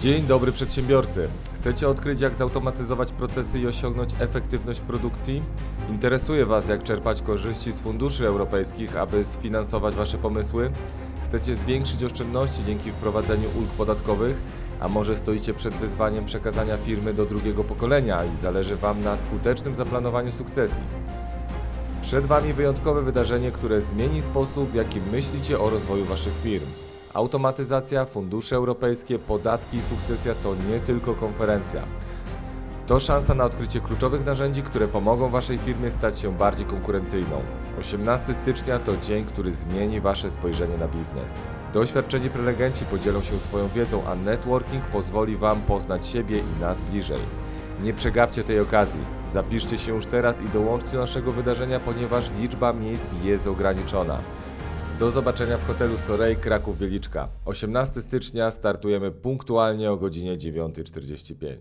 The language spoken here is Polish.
Dzień dobry przedsiębiorcy. Chcecie odkryć jak zautomatyzować procesy i osiągnąć efektywność produkcji? Interesuje Was jak czerpać korzyści z funduszy europejskich, aby sfinansować Wasze pomysły? Chcecie zwiększyć oszczędności dzięki wprowadzeniu ulg podatkowych? A może stoicie przed wyzwaniem przekazania firmy do drugiego pokolenia i zależy Wam na skutecznym zaplanowaniu sukcesji? Przed Wami wyjątkowe wydarzenie, które zmieni sposób, w jaki myślicie o rozwoju Waszych firm. Automatyzacja, fundusze europejskie, podatki i sukcesja to nie tylko konferencja. To szansa na odkrycie kluczowych narzędzi, które pomogą Waszej firmie stać się bardziej konkurencyjną. 18 stycznia to dzień, który zmieni Wasze spojrzenie na biznes. Doświadczeni prelegenci podzielą się swoją wiedzą, a networking pozwoli Wam poznać siebie i nas bliżej. Nie przegapcie tej okazji. Zapiszcie się już teraz i dołączcie do naszego wydarzenia, ponieważ liczba miejsc jest ograniczona. Do zobaczenia w hotelu Sorej Kraków Wieliczka. 18 stycznia startujemy punktualnie o godzinie 9.45.